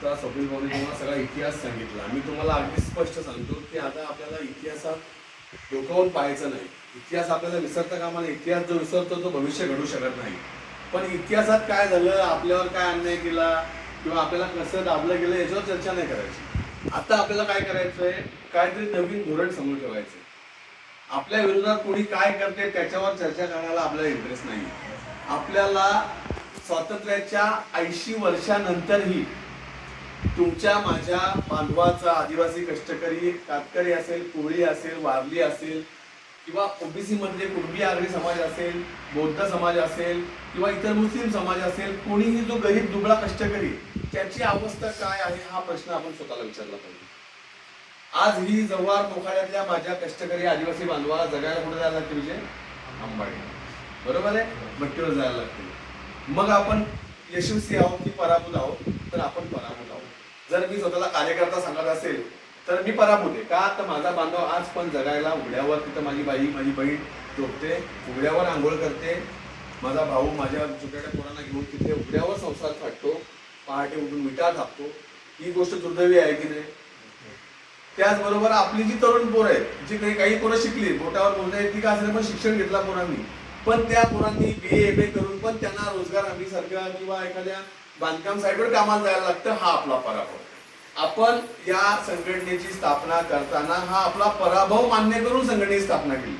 आता स्वप्नील भाऊने तुम्हाला सगळा इतिहास सांगितला. मी तुम्हाला अगदी स्पष्ट सांगतो की आता आपल्याला इतिहासात डोकावून पाहायचं नाही. इतिहास आपल्याला विसरता कामाला इतिहास जो विसरतो तो भविष्य घडू शकत नाही. पण इतिहासात काय झालं आपल्यावर काय अन्याय केला किंवा आपल्याला कसं दाबलं गेलं याच्यावर चर्चा नाही करायची. आता आपल्याला काय करायचंय काहीतरी नवीन धोरण समोर ठेवायचं आपल्या विरोधात कोणी काय करते त्याच्यावर चर्चा करण्याला आपल्याला इंटरेस्ट नाही आपल्याला स्वातंत्र्याच्या ऐंशी वर्षानंतरही तुमच्या माझ्या बांधवाचा आदिवासी कष्टकरी कातकरी असेल कोळी असेल वारली असेल किंवा ओबीसी मधले कुणबी आगरी समाज असेल बौद्ध समाज असेल किंवा इतर मुस्लिम समाज असेल कोणीही जो गरीब दुबळा कष्टकरी त्याची अवस्था काय आहे हा प्रश्न आपण स्वतःला विचारला पाहिजे. आज ही जव्हार मोखाड्यातल्या माझ्या कष्टकरी आदिवासी बांधवाला जगायला कुठे जायला लागते विजय? अंबाडी. बरोबर आहे? भट्टीवर जायला लागते मग आपण यशस्वी आहोत की पराभूत आहोत? तर आपण पराभूत आहोत. जर मी स्वतःला कार्यकर्ता सांगत असेल तर मी पराभूत आहे. का? तर माझा बांधव आज पण जगायला उघड्यावर तिथं माझी बाई माझी बहीण झोपते उघड्यावर आंघोळ करते. माझा भाऊ माझ्या छोट्या पोरांना घेऊन तिथे उघड्यावर संसार फाटतो पहाटे उठून विटा थापतो ही गोष्ट दुर्दैवी आहे की नाही? त्याचबरोबर आपली जी तरुण पोरं आहेत जी काही काही पोरं शिकली बोटावर बोलता ती का असेल? पण शिक्षण घेतला पोरांनी. पण त्या पोरांनी बी ए एम ए करून पण त्यांना रोजगार हमी सारख्या किंवा एखाद्या बांधकाम साईटवर कामाला जायला लागतं हा आपला पराभव. आपण या संघटनेची स्थापना करताना हा आपला पराभव मान्य करून संघटनेची स्थापना केली.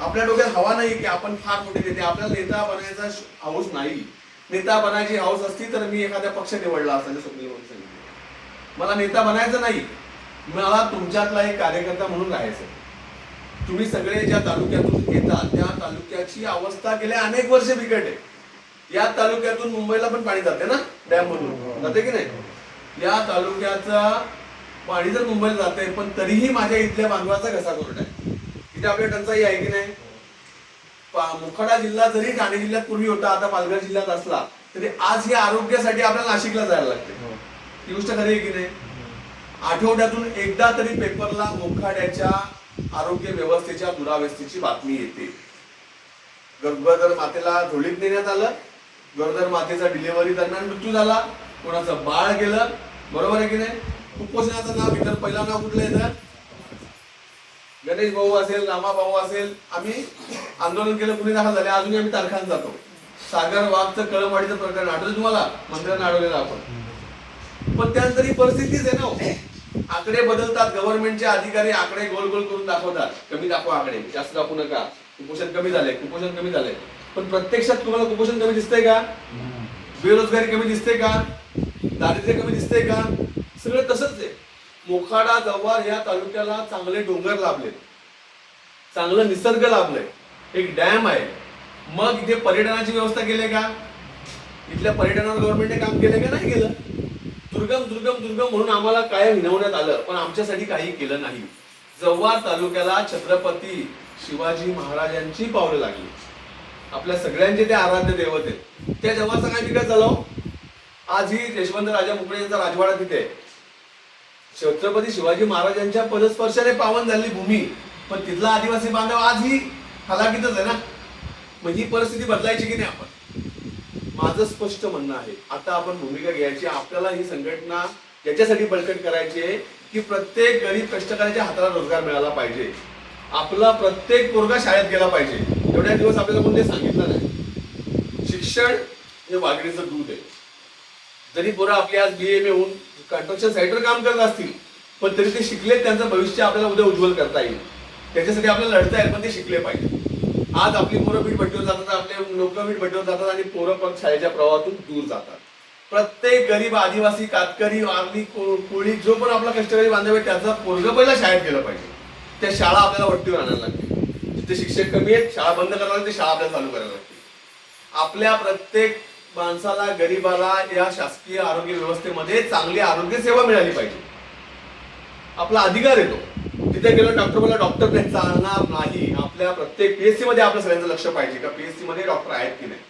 आपल्या डोक्यात हवा नाही की आपण फार मोठे नेते आपल्याला नेता बनायचा हाऊस नाही. नेता बनायची हाऊस असती तर मी एखाद्या पक्ष निवडला असताना स्वप्नील मला नेता बनायचं नाही. मला तुमच्यातला एक कार्यकर्ता म्हणून राहायचं तुम्ही सगळे ज्या तालुक्यातून येतात त्या तालुक्याची अवस्था गेल्या अनेक वर्ष बिकट आहे. या तालुक्यातून मुंबईला पण पाणी जाते ना डॅम मधून जाते की नाही? या तालुक्याचा पाणी जर मुंबईला जाते पण तरीही माझ्या इथल्या बांधवाचा घसा कोरडा आहे. इथे आपल्या टंचाई आहे की नाही? पा- जिल्हा जरी ठाणे जिल्ह्यात पूर्वी होता आता पालघर जिल्ह्यात असला तरी आज या आरोग्यासाठी आपल्याला नाशिकला जायला लागते. ही गोष्ट खरी आहे की नाही? आठवड्यातून एकदा तरी पेपरला मुखाड्याच्या आरोग्य व्यवस्थेच्या दुरावस्थेची बातमी येते. गर्भधर मातेला झोळीत नेण्यात आलं. गर्भधर मातेचा डिलिव्हरी दरम्यान मृत्यू झाला. कोणाचं बाळ गेलं. बरोबर आहे की नाही? कुपोषणाचं नाव इतर पहिला नाव कुठलं येतं गणेश भाऊ असेल रामा भाऊ असेल. आम्ही आंदोलन केलं कुणी दाखल झाले. अजूनही आम्ही तारखान जातो. सागर वाघचं कळमवाडीचं प्रकरण आठवलं तुम्हाला? मंत्र्यांना आढळलेलं आपण. पण त्यानंतर ही परिस्थितीच आहे ना हो. आकडे बदलतात गव्हर्नमेंटचे अधिकारी आकडे गोल गोल करून दाखवतात. कमी दाखवा आकडे. जास्त दाखवू नका. कुपोषण कमी झाले. कुपोषण कमी झाले. पण प्रत्यक्षात तुम्हाला कुपोषण कमी दिसतंय का? बेरोजगारी कमी दिसते का? दारिद्र्य कमी दिसते का? सगळं तसंच आहे. मोखाडा जव्हार या तालुक्याला चांगले डोंगर लाभले. चांगलं निसर्ग लाभलंय एक डॅम आहे. मग इथे पर्यटनाची व्यवस्था केली का? इथल्या पर्यटनावर गव्हर्नमेंटने काम केलं का? नाही केलं. दुर्गम दुर्गम दुर्गम म्हणून आम्हाला काय हिनवण्यात आलं पण आमच्यासाठी काही केलं नाही. जव्हार तालुक्याला छत्रपती शिवाजी महाराजांची पावलं लागली. आपल्या सगळ्यांचे ते आराध्य दैवत आहेत. त्या जव्हारचा काय विकास झाला हो? आजही आज ही यशवंत राजा मुकडे यांचा राजवाडा तिथे छत्रपती शिवाजी महाराजांच्या पदस्पर्शाने पावन झालेली भूमी पण तिथला आदिवासी बांधव आजही हलाखीतच आहे ना? मग ही परिस्थिती बदलायची की नाही आपण? माझं स्पष्ट म्हणणं आहे. आता आपण भूमिका घ्यायची आपल्याला ही संघटना याच्यासाठी बळकट करायची आहे की प्रत्येक गरीब कष्टकऱ्याच्या हाताला रोजगार मिळाला पाहिजे. आपला प्रत्येक पोरगा शाळेत गेला पाहिजे. एवढ्या दिवस आपल्याला कोणी सांगितलं नाही. शिक्षण हे वाघिणीचं दूध आहे. जरी पोरं आपली आज बी एम होऊन कन्स्ट्रक्शन साईटवर काम करत असतील पण तरी ते शिकले त्यांचं भविष्य आपल्याला उद्या उज्ज्वल करता येईल. त्याच्यासाठी आपल्याला लढता येईल पण ते शिकले पाहिजे. आज आपली पोरं बीट भट्टीवर जातात आपले लोक बीट भट्टीवर जातात आणि पोरं पण शाळेच्या प्रवाहातून दूर जातात. प्रत्येक गरीब आदिवासी कातकरी वारली को- कोळी जो पण आपला कष्टकरी बांधव आहे त्याचा पोरग पहिला शाळेत गेलं पाहिजे. त्या शाळा आपल्याला वट्टीवर आणायला लागते. जिथे शिक्षक कमी आहेत शाळा बंद करायला लागते शाळा आपल्याला चालू करायला लागते. आपल्या प्रत्येक माणसाला गरीबाला या शासकीय आरोग्य व्यवस्थेमध्ये चांगली आरोग्य सेवा मिळाली पाहिजे. आपला अधिकार येतो. तिथे गेलो डॉक्टर मला डॉक्टर नाही चालणार नाही. आपल्या प्रत्येक पीएससी मध्ये आपलं सगळ्यांचं लक्ष पाहिजे का पीएससी मध्ये डॉक्टर आहेत की नाही?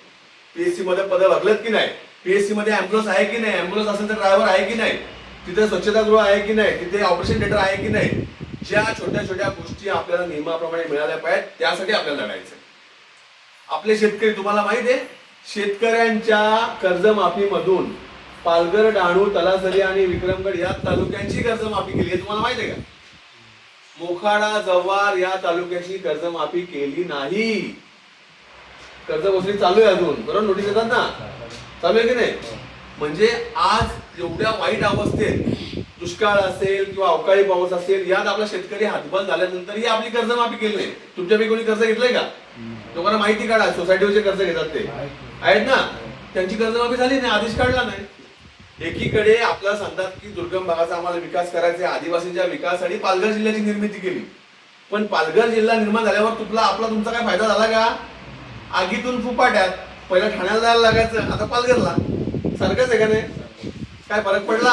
पीएससी मध्ये पद लागलेत की नाही? पीएससी मध्ये अँब्युलन्स आहे की नाही? अँब्युलन्स असेल तर ड्रायव्हर आहे की नाही? तिथे स्वच्छतागृह आहे की नाही? तिथे ऑपरेशन थिएटर आहे की नाही? ज्या छोट्या छोट्या गोष्टी आपल्याला नियमाप्रमाणे मिळाल्या पाहिजेत त्यासाठी आपल्याला लढायचं आपले शेतकरी तुम्हाला माहीत आहे शेतकऱ्यांच्या कर्जमाफीमधून पालघर डहाणू तलासरी आणि विक्रमगड या तालुक्यांची कर्जमाफी केली हे तुम्हाला माहिती आहे का? मोखाडा जव्हार या तालुक्याची कर्जमाफी केली नाही. कर्ज वसुली चालू आहे अजून. बरोबर नोटीस येतात ना? चालू आहे की नाही? म्हणजे आज एवढ्या वाईट अवस्थेत दुष्काळ असेल किंवा अवकाळी पाऊस असेल यात आपला शेतकरी हातबल झाल्यानंतरही आपली कर्जमाफी केली नाही. तुमच्यापैकी कोणी कर्ज घेतलंय का? लोकांना माहिती काढा. सोसायटीवरचे कर्ज घेतात ते. आहेत ना? त्यांची कर्जमाफी झाली नाही. आदेश काढला नाही. एकीकडे आपल्याला सांगतात की दुर्गम भागाचा आम्हाला विकास करायचा आहे आदिवासींच्या विकासासाठी पालघर जिल्ह्याची निर्मिती केली. पण पालघर जिल्हा निर्माण झाल्यावर तुला आपला तुमचा काय फायदा झाला का? आगीतून फुपाट्यात पहिला ठाण्याला जायला लागायचं आता पालघरला. सारखंच आहे का नाही? काय फरक पडला?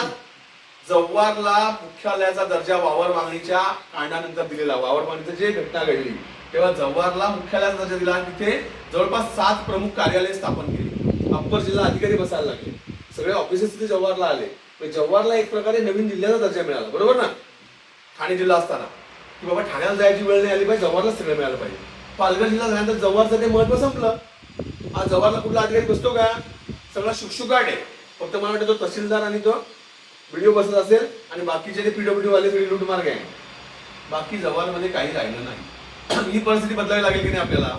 जव्हारला मुख्यालयाचा दर्जा वावर मागणीच्या कांडानंतर दिलेला. वावर मागणीचं जे घटना घडली तेव्हा जव्हारला मुख्यालयाचा दर्जा दिला आणि तिथे जवळपास सात प्रमुख कार्यालय स्थापन केली. अप्पर जिल्हा अधिकारी बसायला लागले. सगळे ऑफिसेस तिथे जव्हारला आले. म्हणजे जव्हारला एक प्रकारे नवीन जिल्ह्याचा दर्जा मिळाला बरोबर ना? ठाणे जिल्हा असताना. की बाबा ठाण्याला जायची वेळ नाही आली पाहिजे जव्हारला सगळं मिळालं पाहिजे. पालघर जिल्हा झाल्यानंतर जव्हारचं ते महत्त्व संपलं. आज जव्हारला कुठला अधिकारी बसतो का? सगळा शुकशुकाट आहे. फक्त मला वाटतं तो तहसीलदार आणि तो व्हिडिओ बसत असेल आणि बाकीचे ते पीडब्ल्यू वाले सगळे लूटमार्ग आहे. बाकी जव्हारमध्ये काही राहिलं नाही. ही परिस्थिती बदलावी लागेल की नाही आपल्याला?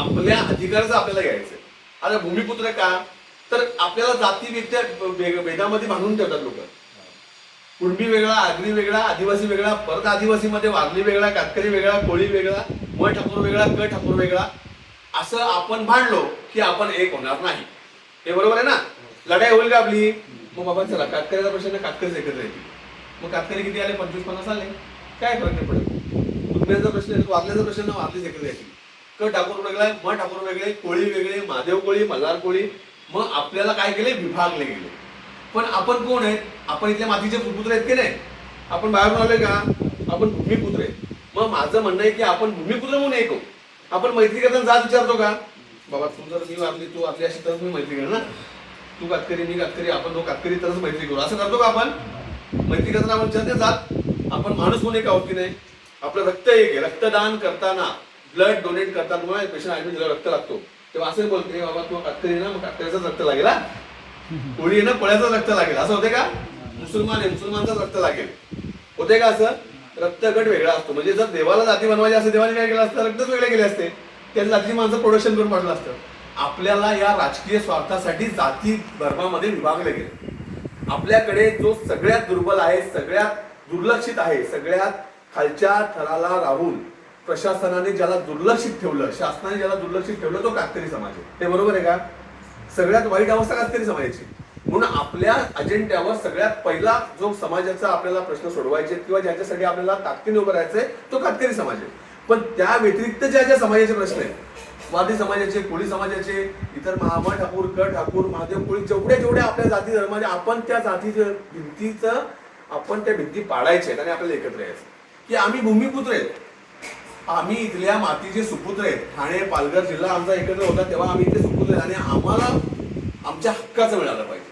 आपल्या अधिकाराचं आपल्याला घ्यायचं आता भूमिपुत्र का? तर आपल्याला जाती भेदामध्ये बांधून ठेवतात लोक. कुणबी वेगळा आगरी वेगळा आदिवासी वेगळा परत आदिवासी मध्ये वारली वेगळा कातकरी वेगळा कोळी वेगळा म ठाकूर वेगळा क ठाकूर वेगळा असं आपण भांडलो की आपण एक होणार नाही. हे बरोबर आहे ना? लढाई होईल का आपली? मग बाबा चला कातकऱ्याचा प्रश्न कातकरीच एकत्र येतील. मग कातकरी किती आले? पंचवीस पन्नास आले. काय फरक नाही पडत दुर्म्याचा प्रश्न आहे वारल्याचा प्रश्न ना वारलीच एकत्र येतील. क ठाकूर वेगळा म ठाकूर वेगळे कोळी वेगळे महादेव कोळी मल्हार कोळी मग आपल्याला काय केले विभागले गेले. पण आपण कोण आहेत? आपण इथल्या मातीचे पुत्र आहेत की नाही? आपण बाहेरून आलोय का? आपण भूमिपुत्र आहेत. मग माझं म्हणणं आहे की आपण भूमिपुत्र म्हणून एक आपण मैत्री करताना जात विचारतो का? बाबा तू जर मी वारली तू आपली अशी तरच मी मैत्री करेन ना. तू कातकरी मी कातकरी आपण तो कातकरी तरच मैत्री करू. असं करतो का आपण? मैत्री करताना आपण विचारते जात. आपण माणूस म्हणून एका आहोत की नाही? आपलं रक्त एक आहे. रक्तदान करताना ब्लड डोनेट करताना पेशंट ऍडमिट रक्त लागतो. तेव्हा असं बोलते बाबा तू कातकरी ना मग कातकरीचाच रक्त लागेल हा? कोळी ना कोळ्याचं रक्त लागेल. असं होते का? मुसलमान आहे मुसलमानचाच रक्त लागेल. होते का असं? रक्तगट वेगळा असतो. म्हणजे जर देवाला जाती बनवायची असते देवाने काय केलं असतं? रक्तच वेगळे केले असते. त्या जातीची माणसं प्रोडक्शन करून पाठलं असतं आपल्याला या राजकीय स्वार्थासाठी जाती धर्मामध्ये विभागले गेले. आपल्याकडे जो सगळ्यात दुर्बल आहे सगळ्यात दुर्लक्षित आहे सगळ्यात खालच्या थराला राहून प्रशासनाने ज्याला दुर्लक्षित ठेवलं शासनाने ज्याला दुर्लक्षित ठेवलं तो कातकरी समाज आहे. ते बरोबर आहे का? सगळ्यात वाईट अवस्था कातकरी समाजाची. म्हणून आपल्या अजेंड्यावर सगळ्यात पहिला जो समाजाचा आपल्याला प्रश्न सोडवायचे किंवा ज्याच्यासाठी आपल्याला ताकदीने उभं राहायचंय तो कातकरी समाज आहे. पण त्या व्यतिरिक्त ज्या ज्या समाजाचे प्रश्न आहेत वादी समाजाचे कोळी समाजाचे इतर महामा ठाकूर क ठाकूर महादेव कोळी जेवढे जेवढे आपल्या जाती धर्माचे आपण त्या जातीचं भिंतीचं आपण त्या भिंती पाडायच्या आहेत आणि आपल्याला एकत्र यायचं की आम्ही भूमिपुत्र आहेत. आम्ही इथल्या मातीचे सुपुत्र आहेत. ठाणे पालघर जिल्हा आमचा एकत्र होता तेव्हा आम्ही इथे सुपुत्र आहेत. आणि आम्हाला आमच्या हक्काचं मिळालं पाहिजे.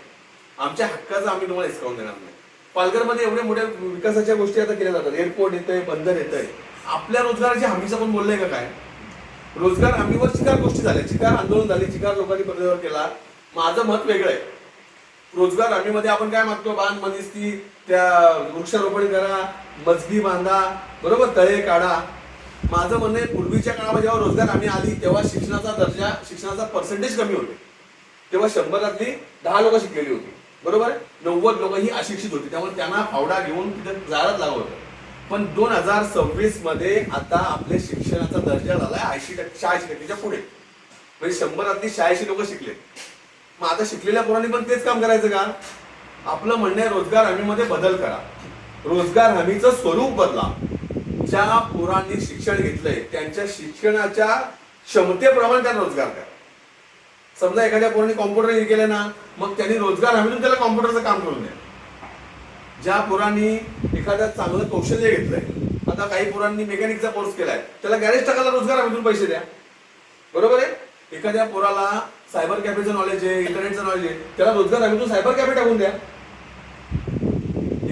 आमच्या हक्काचं आम्ही तुम्हाला हिसकावून देणार नाही. पालघरमध्ये एवढ्या मोठ्या विकासाच्या गोष्टी आता केल्या जातात. एअरपोर्ट येतंय बंदर येतंय. आपल्या रोजगाराची हमीचं पण बोललंय का काय? रोजगार हमीवर चिकार गोष्टी झाल्या. चिकार आंदोलन झाले चिकार लोकांनी पदव्यावर केला. माझं मत वेगळं आहे. रोजगार हमीमध्ये आपण काय मागतो? बांध मनिस्ती त्या वृक्षारोपण करा मजगी बांधा बरोबर? तळे काढा. माझं म्हणणं आहे पूर्वीच्या काळामध्ये जेव्हा रोजगार हमी आली तेव्हा शिक्षणाचा दर्जा शिक्षणाचा पर्सेंटेज कमी होते. तेव्हा शंभरातली दहा लोक शिकलेली होती. बरोबर नव्वद लोक ही अशिक्षित होती. त्यामुळे त्यांना फावडा घेऊन तिथं जायलाच लागत होतं. पण दोन हजार सव्वीसमध्ये आता आपल्या शिक्षणाचा दर्जा झालाय ऐंशी टक्के शहाऐंशी टक्केच्या पुढे. म्हणजे शंभरातली शहाऐंशी लोक शिकले. मग आता शिकलेल्या पोरांनी पण तेच काम करायचं का? आपलं म्हणणं आहे रोजगार हमीमध्ये बदल करा. रोजगार हमीचं स्वरूप बदला. ज्या पोरांनी शिक्षण घेतलंय त्यांच्या शिक्षणाच्या क्षमतेप्रमाणे त्यांना रोजगार द्या समजा एखाद्या पोरांनी कॉम्प्युटर हे केलं ना मग त्यांनी रोजगार हमीतून त्याला कॉम्प्युटरचं काम करून द्या. ज्या पोरांनी एखाद्या चांगलं कौशल्य घेतलंय आता काही पोरांनी मेकॅनिकचा कोर्स केलाय त्याला गॅरेज टाकायला रोजगार हमीतून पैसे द्या. बरोबर आहे? एखाद्या पोराला सायबर कॅफेचं नॉलेज आहे इंटरनेटचं नॉलेज आहे त्याला रोजगार हमीतून सायबर कॅफे टाकून द्या.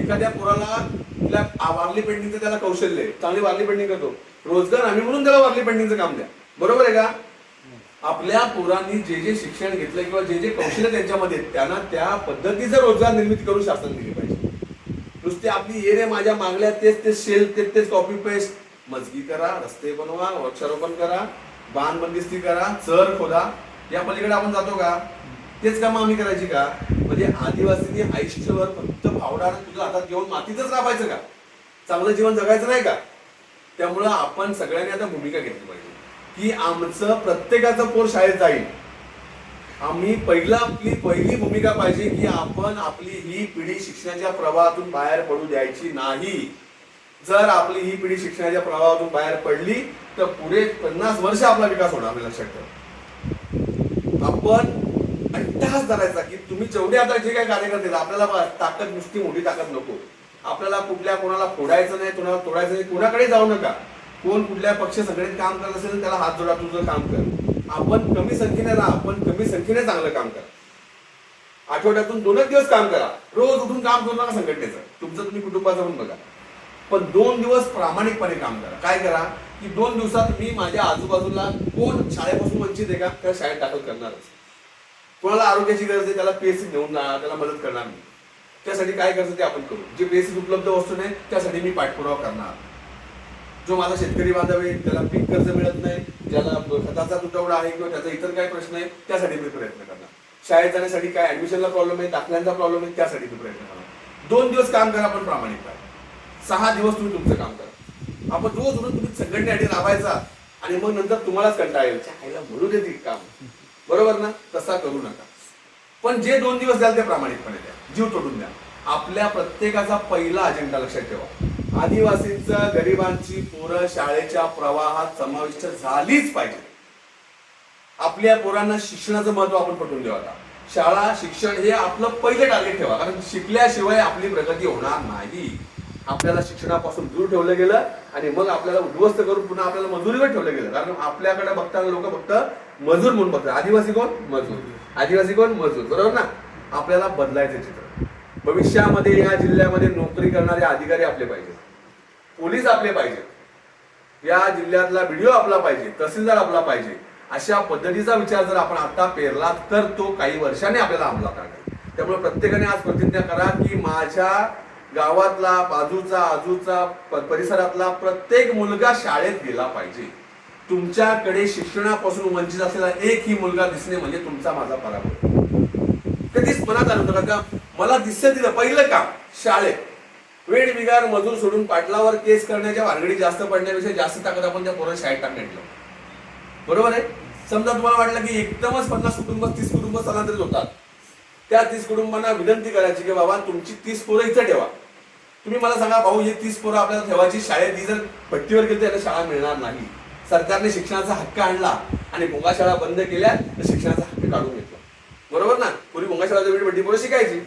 एखाद्या पोराला तिला वारली पेंटिंगचं त्याला कौशल्य आहे. चांगली वारली पेंटिंग करतो. रोजगार आम्ही म्हणून त्याला वारली पेंटिंगचं काम द्या. बरोबर आहे का? आपल्या पोरांनी जे जे शिक्षण घेतलं किंवा जे जे कौशल्य त्यांच्यामध्ये त्यांना त्या पद्धतीचं रोजगार निर्मिती करून शासन दिली पाहिजे. नुसते आपली ये रे माझ्या मागल्या तेच तेच शेल तेच तेच कॉपी पेस्ट मजगी करा रस्ते बनवा वृक्षारोपण करा बाण बंदिस्ती करा चर खोदा. या पलीकडे आपण जातो का? तेच कामं आम्ही करायची का? म्हणजे आदिवासींनी आयुष्यभर फक्त फावडा तुझ्या तुझं हातात घेऊन मातीतच राबायचं का? चांगलं जीवन जगायचं नाही का? त्यामुळं आपण सगळ्यांनी आता भूमिका घेतली पाहिजे. की आमचं प्रत्येकाचं पोर शाळेत जाईल. आम्ही पहिला आपली पहिली भूमिका पाहिजे की आपण आपली ही पिढी शिक्षणाच्या प्रवाहातून बाहेर पडू द्यायची नाही. जर आपली ही पिढी शिक्षणाच्या प्रवाहातून बाहेर पडली तर पुढे पन्नास वर्ष आपला विकास होणार लक्षात ठेवा. आपण अट्टहास धरायचा की तुम्ही जेवढे आता जे काही कार्यकर्ते आपल्याला बा- ताकद नुसती मोठी ताकद नको. आपल्याला कुठल्या कोणाला फोडायचं नाही कोणाला तोडायचं नाही कोणाकडे जाऊ नका. कोण कुठल्या पक्ष सगळ्यात काम करत असेल त्याला हात जोडा तुझं काम कर. आपण कमी संख्येने राहा आपण कमी संख्येने चांगलं काम करा. आठवड्यातून दोनच दिवस काम करा. रोज उठून काम करू नका संघटनेचं. तुमचं तुम्ही कुटुंबाचं पण बघा. पण दोन दिवस प्रामाणिकपणे काम करा. काय करा? की दोन दिवसात मी माझ्या आजूबाजूला कोण शाळेपासून वंचित आहे का त्या शाळेत दाखल करणारच. कोणाला आरोग्याची गरज आहे त्याला पीएससी घेऊन जाणार त्याला मदत करणार मी त्यासाठी काय करायचं ते आपण करू. जे बेसिस उपलब्ध वस्तू नाही त्यासाठी मी पाठपुरावा करणार. जो माझा शेतकरी बांधव आहे त्याला पीक कर्ज मिळत नाही ज्याला खताचा तुटवडा आहे किंवा त्याचा इतर काही प्रश्न आहे त्यासाठी मी प्रयत्न करणार. शाळेत जाण्यासाठी काय ऍडमिशनला प्रॉब्लेम आहे दाखल्यांचा प्रॉब्लेम आहे त्यासाठी मी प्रयत्न करणार. दोन दिवस काम करा पण प्रामाणिक करा. सहा दिवस तुम्ही तुमचं काम करा. आपण रोज रोज तुम्ही संघटनेसाठी राबायचा आणि मग नंतर तुम्हालाच कंटाळेल म्हणून येते काम. बरोबर ना? तसा करू नका. पण जे दोन दिवस द्याल ते प्रामाणिकपणे द्या. जीव तोडून द्या. आपल्या प्रत्येकाचा पहिला अजेंडा लक्षात ठेवा. आदिवासींचा गरिबांची पोरं शाळेच्या प्रवाहात समाविष्ट झालीच पाहिजे. आपल्या पोरांना शिक्षणाचं महत्त्व आपण पटवून देऊ आता. शाळा शिक्षण हे आपलं पहिलं टार्गेट ठेवा. कारण शिकल्याशिवाय आपली प्रगती होणार नाही. आपल्याला शिक्षणापासून दूर ठेवलं गेलं आणि मग आपल्याला उद्ध्वस्त करून पुन्हा आपल्याला मजुरीवर ठेवलं गेलं. कारण आपल्याकडे बघताना लोक फक्त मजूर म्हणून बघतात आदिवासी कोण? मजूर. आदिवासी कोण? मजूर. बरोबर ना? आपल्याला बदलायचं चित्र. भविष्यामध्ये या जिल्ह्यामध्ये नोकरी करणारे अधिकारी आपले पाहिजे. पोलीस आपले पाहिजे. या जिल्ह्यातला व्हिडिओ आपला पाहिजे. तहसीलदार आपला पाहिजे. अशा पद्धतीचा विचार जर आपण आता पेरला तर तो काही वर्षांनी आपल्याला अंमलात आणेल. त्यामुळे प्रत्येकाने आज प्रतिज्ञा करा की माझ्या गावातला बाजूचा आजूचा परिसरातला प्रत्येक मुलगा शाळेत गेला पाहिजे. तुमच्याकडे शिक्षणापासून वंचित असलेला एकही मुलगा दिसणे म्हणजे तुमचा माझा पराभव. कधीच मनात आलं होतं का मला दिसत दिलं पहिलं काम शाळेत. वेळ बिगार मजूर सोडून पाटलावर केस करण्याच्या वारगडी जास्त पडण्यापेक्षा जास्त ताकद आपण त्या पोरं शाळेत टाकण्यात बरोबर आहे? समजा तुम्हाला वाटलं की एकदमच पन्नास कुटुंब तीस कुटुंब स्थलांतरित होतात. त्या तीस कुटुंबांना विनंती करायची की बाबा तुमची तीस पोरं इथं ठेवा. तुम्ही मला सांगा भाऊ ही तीस पोरं आपल्याला ठेवायची शाळेत ही जर पट्टीवर गेली तर याला शाळा मिळणार नाही. सरकारने शिक्षणाचा हक्क आणला आणि भोंगाशाळा बंद केल्या तर शिक्षणाचा हक्क काढून घेतला. बरोबर ना? पूर्वी भोंगाशाळा शाळा पोरं शिकायची.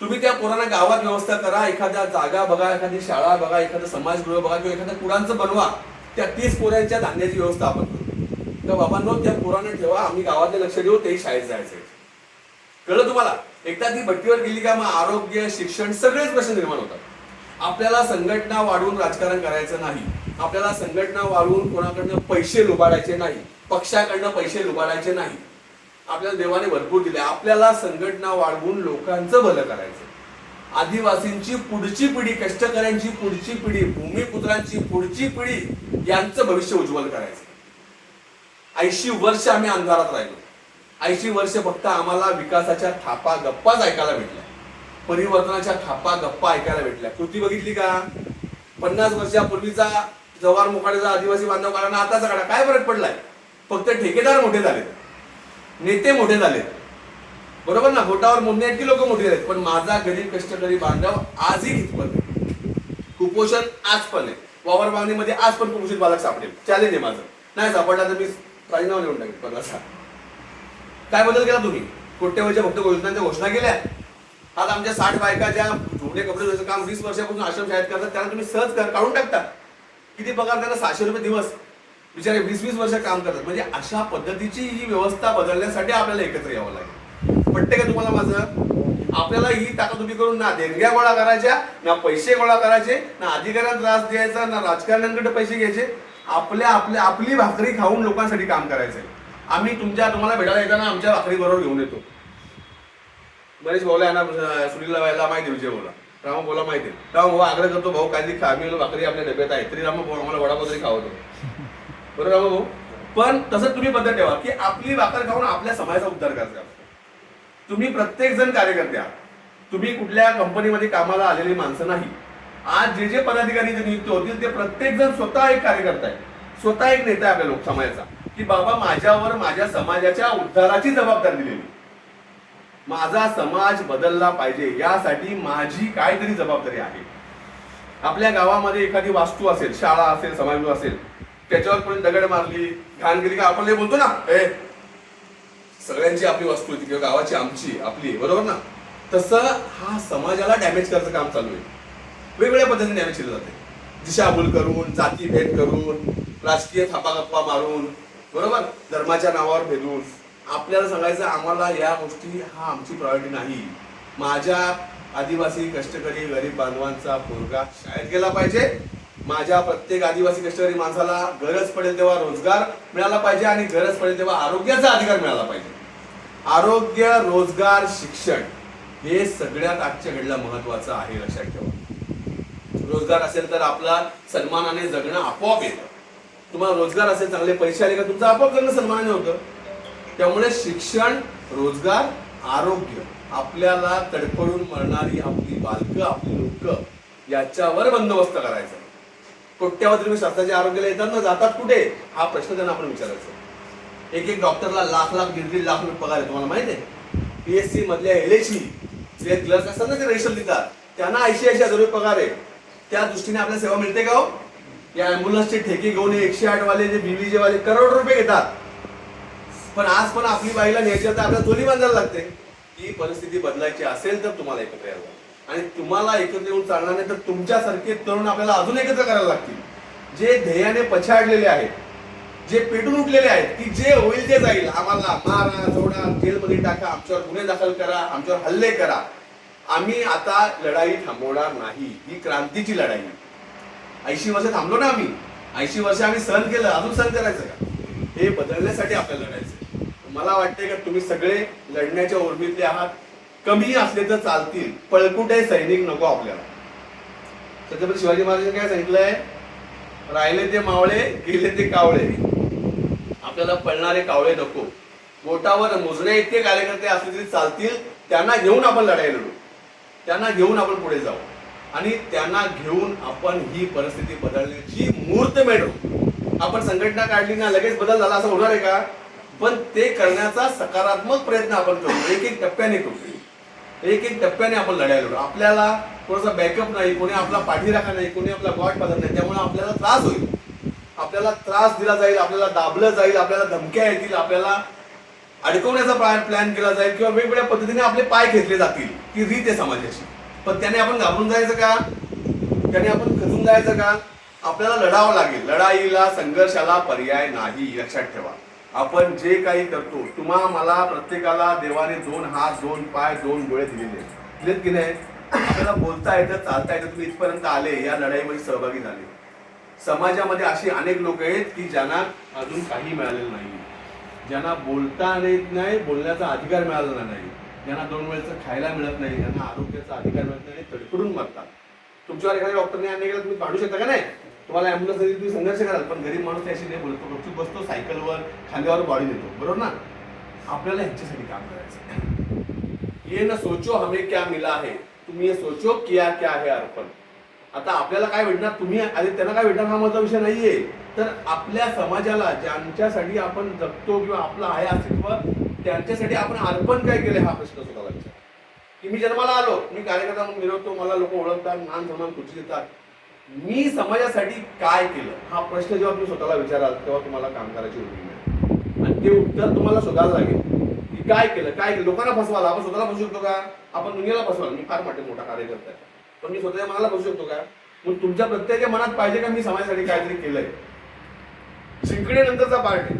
तुम्ही त्या पोरांना गावात व्यवस्था करा एखाद्या जागा बघा एखादी शाळा बघा एखादं समाजगृह बघा किंवा एखाद्या कुडांचं बनवा. त्या तीस पोरांच्या धान्याची व्यवस्था आपण करू. तर बाबांनो त्या पोरांना ठेवा आम्ही गावातले लक्ष देऊ तेही शाळेत जायचं कळलं तुम्हाला? एकदा ती भट्टीवर गेली का मग आरोग्य शिक्षण सगळेच प्रश्न निर्माण होतात. आपल्याला संघटना वाढवून राजकारण करायचं नाही. आपल्याला संघटना वाढवून कोणाकडनं पैसे लुबाडायचे नाही पक्षाकडनं पैसे लुबाडायचे नाही. आपल्याला देवाने भरपूर दिले. आपल्याला संघटना वाढवून लोकांचं भलं करायचं आदिवासींची पुढची पिढी कष्टकऱ्यांची पुढची पिढी भूमिपुत्रांची पुढची पिढी यांचं भविष्य उज्ज्वल करायचं ऐंशी वर्ष आम्ही अंधारात राहिलो. ऐंशी वर्ष फक्त आम्हाला विकासाच्या थापा गप्पाच ऐकायला भेटल्या. परिवर्तनाच्या थापा गप्पा ऐकायला भेटल्या. कृती बघितली का? पन्नास वर्षापूर्वीचा जवार मुखाड्याचा आदिवासी बांधव काढाना आताचा काढा. काय फरक पडलाय? फक्त ठेकेदार मोठे झाले नेते मोठे झाले बरोबर ना? बोटावर मोडणे की लोक मोठी आहेत पण माझा गरीब कष्टकरी बांधव आजही हितपत आहे. कुपोषण आज पण आहे. वावर मागणीमध्ये आज पण कुपोषित बालक सापडेल. चॅलेंज आहे माझं. नाही सापडला तर मी राजीनामा लिहून टाकेल पन्नासा काय बदल केला तुम्ही? कोट्यवरच्या फक्त योजनांच्या घोषणा केल्या? आज आमच्या साठ बायका ज्या झोपडे कपडे काम वीस वर्षापासून आश्रम शाळेत करतात त्यांना तुम्ही सहज कर- काढून टाकता. किती पगार त्यांना सहाशे रुपये दिवस. बिचारे वीस वीस वर्ष काम करतात. म्हणजे अशा पद्धतीची ही व्यवस्था बदलण्यासाठी आपल्याला एकत्र यावं लागेल. पटते का तुम्हाला माझं? आपल्याला ही ताकद उभी करून ना देणग्या गोळा करायच्या ना पैसे गोळा करायचे ना अधिकाऱ्यांना त्रास द्यायचा ना राजकारण्यांकडे पैसे घ्यायचे. आपल्या आपल्या आपली भाकरी खाऊन लोकांसाठी काम करायचंय. आम्ही तुमच्या तुम्हाला भेटायला येताना आमच्या भाकरी बरोबर घेऊन येतो. बरेच भाऊला यांना सुनील व्हायला माहिती विजय बोला रामा भाऊला माहिती. रामा भाऊ आग्रह करतो भाऊ काहीतरी खा. मी भाकरी आपल्या डब्यात आहे. तरी रामा भाऊ आम्हाला वडापाव तरी खावतो बरोबर रामा भाऊ? पण तसं तुम्ही पद्धत ठेवा की आपली भाकर खाऊन आपल्या समाजाचा उद्धार करायचा तुम्ही प्रत्येक जण कार्यकर्ते आहात. तुम्ही कुठल्या कंपनीमध्ये कामाला आलेली माणसं नाही. आज जे जे पदाधिकारी जे नियुक्त होतील ते प्रत्येक जण स्वतः एक कार्यकर्ता आहे. स्वतः एक नेता आहे आपल्या लोक समाजाचा की बाबा माझ्यावर माझ्या समाजाच्या उद्धाराची जबाबदारी दिलेली माझा समाज बदलला पाहिजे यासाठी माझी काहीतरी जबाबदारी आहे. आपल्या गावामध्ये एखादी वास्तू असेल शाळा असेल समाजगृह असेल त्याच्यावर कोणी दगड मारली घाण केली का आपण हे बोलतो ना ए सगळ्यांची आपली वस्तू होती किंवा गावाची आमची आपली बरोबर ना? तसं हा समाजाला डॅमेज करायचं काम चालू आहे. वेगवेगळ्या पद्धतीने डॅमेज केलं जाते दिशाभूल करून जातीभेद करून राजकीय थापागप्पा मारून बरोबर? धर्माच्या नावावर भेदून आपल्याला सांगायचं आम्हाला या गोष्टी हा आमची प्रायोरिटी नाही. माझ्या आदिवासी कष्टकरी गरीब बांधवांचा पोरगा शाळेत गेला पाहिजे. माझ्या प्रत्येक आदिवासी कष्टकरी माणसाला गरज पडेल तेव्हा रोजगार मिळाला पाहिजे आणि गरज पडेल तेव्हा आरोग्याचा अधिकार मिळाला पाहिजे. आरोग्य रोजगार शिक्षण हे सगळ्यात आजच्या घडीला महत्वाचं आहे लक्षात ठेवा. रोजगार असेल तर आपला सन्मानाने जगणं आपोआप येतं. तुम्हाला रोजगार असेल चांगले पैसे आले का तुमचं आपोआप जगणं सन्मानाने होतं. त्यामुळे शिक्षण रोजगार आरोग्य आपल्याला तडफडून मरणारी आपली बालकं आपली लोक याच्यावर बंदोबस्त करायचा. कोट्यावधी स्वतःच्या शासनाच्या आरोग्याला येतात ना जातात कुठे? हा प्रश्न त्यांना आपण विचारायचा. एक एक डॉक्टरला लाख लाख दीड दीड लाख रुपये पगार आहे तुम्हाला माहिती आहे? पीएससी मधल्या एल एस सी जे क्लर्क असतात ना ते रेशन देतात त्यांना ऐंशी ऐंशी हजार रुपये पगार आहे. त्या दृष्टीने आपल्याला सेवा मिळते का हो? या अँब्युलन्सचे ठेके घेऊन एकशे आठ वाले जे बीबीजे वाले करोड रुपये घेतात. पण आज पण आपली बाईला न्यायची तर आपल्याला दोन्ही बांधायला लागते. ही परिस्थिती बदलायची असेल तर तुम्हाला एकत्र यावं आणि तुम्हाला एकत्र येऊन चालणार नाही तर तुमच्यासारखे तरुण आपल्याला अजून एकत्र करायला लागतील. जे ध्येयाने पछाडलेले आहेत जे पेटून उठलेले आहेत की जे होईल ते जाईल. आम्हाला मारा जोडा जेलमध्ये टाका आमच्यावर गुन्हे दाखल करा आमच्यावर हल्ले करा. आम्ही आता लढाई थांबवणार नाही. ही क्रांतीची लढाई. ऐंशी वर्ष थांबलो ना आम्ही. ऐंशी वर्ष आम्ही सहन केलं अजून सहन करायचं का? हे बदलण्यासाठी आपल्याला लढायचं मला वाटतंय का तुम्ही सगळे लढण्याच्या उर्मीतले आहात? कमी असले तर चालतील. पळकुटे सैनिक नको आपल्याला. छत्रपती शिवाजी महाराजांनी काय सांगितलंय? राहिले ते मावळे गेले ते कावळे. आपल्याला पळणारे कावळे नको. बोटावर मोजण्या इतके कार्यकर्ते असले तरी चालतील त्यांना घेऊन आपण लढाई लढू. त्यांना घेऊन आपण पुढे जाऊ. आणि त्यांना घेऊन आपण ही परिस्थिती बदलण्याची मूर्त मिळवू आपण संघटना काढली ना लगेच बदल झाला असं होणार आहे का? पण ते करण्याचा सकारात्मक प्रयत्न आपण करतो. एक एक टप्प्याने करू एक एक टप्प्याने आपण लढायला आपल्याला थोडासा बॅकअप नाही कोणी आपला पाठीराखा नाही कोणी आपला गॉड पाहत नाही त्यामुळे आपल्याला त्रास होईल. आपल्याला त्रास दिला जाईल आपल्याला दाबलं जाईल आपल्याला धमक्या येतील आपल्याला अडकवण्याचा प्लॅन प्लॅन केला जाईल किंवा वेगवेगळ्या पद्धतीने आपले पाय घेतले जातील ती रीत आहे समाजाची. पण त्याने आपण घाबरून जायचं का? त्याने आपण खचून जायचं का? आपल्याला लढावं लागेल. लढाईला संघर्षाला पर्याय नाही लक्षात ठेवा. आपण जे काही करतो तुम्हा मला प्रत्येकाला देवाने दोन हात दोन पाय दोन डोळे दिलेले दिलेत की नाही? आपल्याला बोलता येतं चालता येतं तुम्ही इथपर्यंत आले या लढाईमध्ये सहभागी झाले. समाजामध्ये अशी अनेक लोक आहेत की ज्यांना अजून काही मिळालेलं नाही ज्यांना बोलता येत नाही बोलण्याचा अधिकार मिळालेला नाही. ज्यांना दोन वेळेचं खायला मिळत नाही ज्यांना आरोग्याचा अधिकार मिळत नाही तडकडून मरतात. तुमच्यावर एखाद्या डॉक्टरने अन्याय केला तुम्ही काढू शकता का नाही? तुम्हाला ॲम्ब्युलन्स तुम्ही संघर्ष कराल पण गरीब माणूस त्याशी नाही बोलतो. गपचूप बसतो सायकलवर खांद्यावर बॉडी देतो. बरोबर ना? आपल्याला ह्याच्यासाठी काम करायचं ये ना सोचो हमें क्या मिला है. तुम्ही ये सोचो किया क्या है अर्पण. आता आपल्याला काय भेटणार? तुम्ही आणि त्यांना काय भेटणार हा माझा विषय नाहीये. तर आपल्या समाजाला ज्यांच्यासाठी आपण जगतो किंवा आपलं आहे अस्तित्व त्यांच्यासाठी आपण अर्पण काय केलं हा प्रश्न स्वतःला विचार की मी जन्माला आलो मी कार्यकर्ता म्हणून मिरवतो मला लोक ओळखतात मान सन्मान खुर्ची देतात. मी समाजासाठी काय केलं? हा प्रश्न जेव्हा तुम्ही स्वतःला विचाराल तेव्हा तुम्हाला काम करायची उर्मी मिळेल आणि ते उत्तर तुम्हाला शोधायला लागेल. की काय केलं? काय केलं? लोकांना फसवायला आपण स्वतःला फसू शकतो का? आपण दुनियाला फसवाल मी फार मोठे मोठा कार्यकर्ता आहे. पण मी स्वतःच्या मनाला फसू शकतो का? मग तुमच्या प्रत्येक मनात पाहिजे का मी समाजासाठी काहीतरी केलंय? जिंकण्यानंतरचा पार्ट आहे.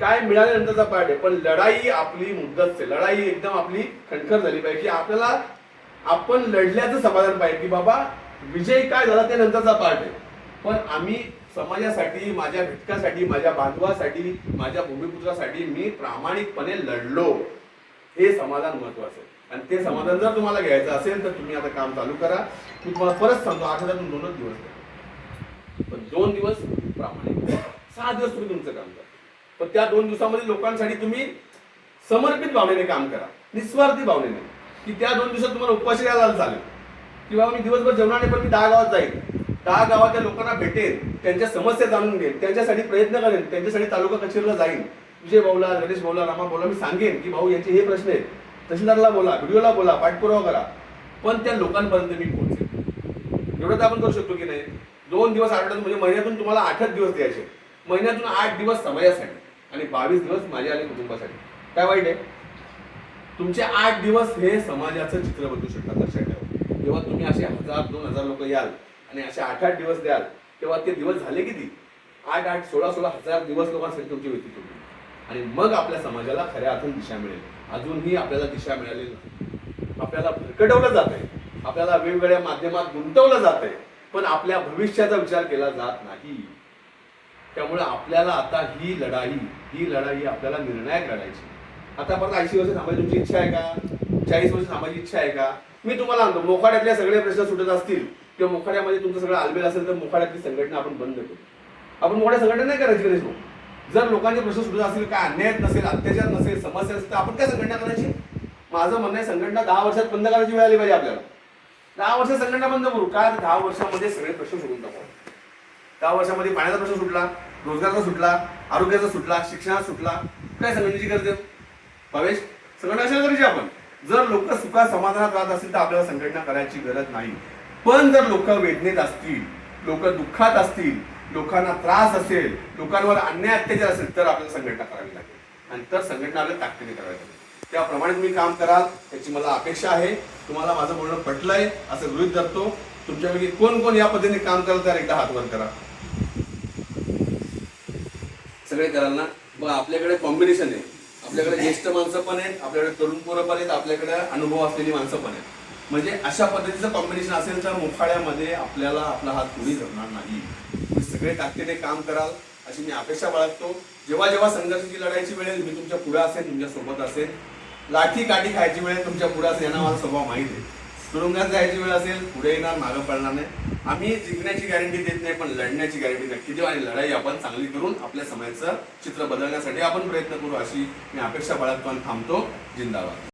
काय मिळाल्यानंतरचा पार्ट आहे. पण लढाई आपली मुद्दत आहे. लढाई एकदम आपली खणखर झाली पाहिजे. की आपल्याला आपण लढल्याचं समाधान पाहिजे. की बाबा विजय काय झाला ते नंतरचा पार्ट आहे. पण आम्ही समाजासाठी माझ्या घटकासाठी माझ्या बांधवासाठी माझ्या भूमिपुत्रासाठी मी प्रामाणिकपणे लढलो. हे समाधान महत्वाचं आहे. आणि ते समाधान जर तुम्हाला घ्यायचं असेल तर तुम्ही आता काम चालू करा. मी तुम्हाला परत सांगतो आठवड्यातून दोनच दिवस द्या. पण दोन दिवस प्रामाणिक. सहा दिवस तुम्ही तुमचं काम करा. पण त्या दोन दिवसामध्ये लोकांसाठी तुम्ही समर्पित भावनेने काम करा. निस्वार्थी भावनेने. की त्या दोन दिवसात तुम्हाला उपाशी राहायला चालेल. की बाबा मी दिवसभर जेवणार नाही पण मी दहा गावात जाईल दहा गावातल्या लोकांना भेटेन त्यांच्या समस्या जाणून घेईन त्यांच्यासाठी प्रयत्न करेन त्यांच्यासाठी तालुका कचेरीला जाईन. विजय भाऊला गणेश भाऊला रामा भाऊला मी सांगेन की भाऊ यांचे हे प्रश्न आहेत. तहसीलदारला बोला व्हिडिओला बोला पाठपुरावा करा. पण त्या लोकांपर्यंत मी पोहोचेन. एवढं तर आपण करू शकतो की नाही? दोन दिवस आठवड्यात म्हणजे महिन्यातून तुम्हाला आठच दिवस द्यायचे. महिन्यातून आठ दिवस समाजासाठी आणि बावीस दिवस माझ्या आणि कुटुंबासाठी. काय वाईट आहे? तुमचे आठ दिवस हे समाजाचं चित्र बदलू शकतात लक्षात जेव्हा तुम्ही असे हजार दोन हजार लोक याल आणि असे आठ आठ दिवस द्याल तेव्हा ते दिवस झाले किती? आठ आठ सोळा सोळा हजार दिवस लोकांसाठी तुमची व्यतीत होती आणि मग आपल्या समाजाला खऱ्या अर्थाने दिशा मिळेल. अजूनही आपल्याला दिशा मिळालेली नाही. आपल्याला भरकटवलं जात आहे आपल्याला वेगवेगळ्या माध्यमात गुंतवलं जात आहे पण आपल्या भविष्याचा विचार केला जात नाही. त्यामुळे आपल्याला आता ही लढाई ही लढाई आपल्याला निर्णायक लढायची. आता परत ऐंशी वर्ष थांबायची तुमची इच्छा आहे का? चाळीस वर्ष थांबायची इच्छा आहे का? मी तुम्हाला आणतो मोखाड्यातले सगळे प्रश्न सुटत असतील किंवा मोखाड्यामध्ये तुमचं सगळं आलबेल असेल तर मोखाड्यातली संघटना आपण बंद करू. आपण मोठ्या संघटना नाही करायची गणेश भाऊ. जर लोकांचे प्रश्न सुटत असतील काय अन्याय नसेल अत्याचार नसेल समस्या नसेल तर आपण काय संघटना करायची? माझं म्हणणं आहे संघटना दहा वर्षात बंद करायची वेळ आली पाहिजे आपल्याला. दहा वर्षात संघटना बंद करू. काय दहा वर्षामध्ये सगळे प्रश्न सोडून टाकू दहा वर्षामध्ये पाण्याचा प्रश्न सुटला रोजगाराचा सुटला आरोग्याचा सुटला शिक्षणाचा सुटला काय संघटनेची गरज आहे? भावेश संघटना कशाला करायची आपण? जर लोक सुखा समाधानात राहत असतील तर आपल्याला संघटना करायची गरज नाही. पण जर लोक वेदनेत असतील लोक दुःखात असतील लोकांना त्रास असेल लोकांवर अन्याय अत्याचार असेल तर आपल्याला संघटना करावी लागेल. आणि तर संघटना आपल्याला ताकदीने करावी लागेल. त्याप्रमाणे तुम्ही काम कराल याची मला अपेक्षा आहे. तुम्हाला माझं बोलणं पटलंय असं गृहित धरतो. तुमच्यापैकी कोण कोण या पद्धतीने काम कराल तर एकदा हातवर करा. सगळे कराल ना? बघ आपल्याकडे कॉम्बिनेशन आहे. आपल्याकडे ज्येष्ठ माणसं पण आहेत आपल्याकडे तरुण पोरं पण आहेत आपल्याकडे अनुभव असलेली माणसं पण आहेत. म्हणजे अशा पद्धतीचं कॉम्बिनेशन असेल तर मुखाड्यामध्ये आपल्याला आपला हात कोणी धरणार नाही. तुम्ही सगळे ताकदीने काम कराल अशी मी अपेक्षा बाळगतो. जेव्हा जेव्हा संघर्षाची लढायची वेळ मी तुमच्यापुढे असेल तुमच्यासोबत असेल. लाठी काठी खायची वेळ तुमच्यापुढे असेल यांना मला स्वभाव माहीत आहे. तुरुंगात जायची वेळ असेल पुढे येणार मागं पडणार नाही. आम्ही जिंकण्याची गॅरंटी देत नाही पण लढण्याची गॅरंटी नक्की देऊ. आणि लढाई आपण चांगली करून आपल्या समाजाचं चित्र बदलण्यासाठी आपण प्रयत्न करू अशी मी अपेक्षा बाळगतो आणि थांबतो. जिंदाबाद.